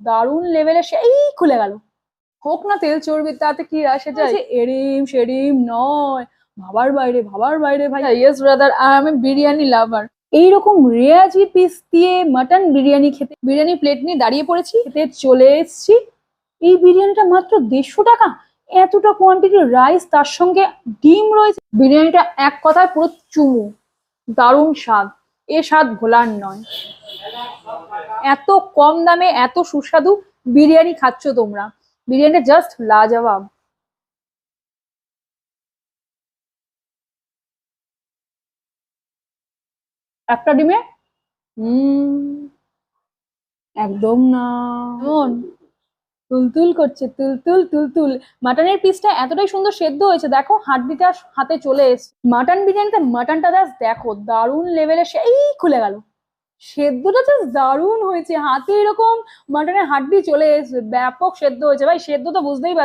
দারুণ লেভেলে সেই খুলে গেল। হোক না তেল চর্বি তাতে কি আসে যায় এরিম সেরিম নয়। ভাবার বাইরে ভাবার বাইরে ভাই। ইয়েস ব্রাদার আমি বিরিয়ানি লাভার এইরকম রেয়াজি পিস দিয়ে মাটন বিরিয়ানি খেতে বিরিয়ানি প্লেট নিয়ে দাঁড়িয়ে পড়েছি খেতে চলে এসেছি। এই বিরিয়ানিটা মাত্র দেড়শো টাকা। এতটা কোয়ান্টিটির রাইস তার সঙ্গে ডিম রয়েছে। বিরিয়ানিটা এক কথায় পুরো চুমু। দারুণ স্বাদ। এ স্বাদ ভোলার নয়। এত কম দামে এত সুস্বাদু বিরিয়ানি খাচ্ছ তোমরা। বিরিয়ানিটা জাস্ট লাজবাব। একটা ডিমে? একদম না। তুলতুল করছে তুলতুল তুলতুল। মাটনের পিসটা এতটাই সুন্দর সেদ্ধ হয়েছে দেখো হাড্ডিটা হাতে চলে এসছে। মাটন বিরিয়ানিতে মাটনটা দেখো দারুণ লেভেলে সেই খুলে গেল। সেদ্ধটা জাস্ট দারুণ হয়েছে। হাতে এরকম মাটনের হাড্ডি চলে এসেছে ব্যাপক সেদ্ধ হয়েছে। ভাই, সেদ্ধ তো বুঝতেই পারছি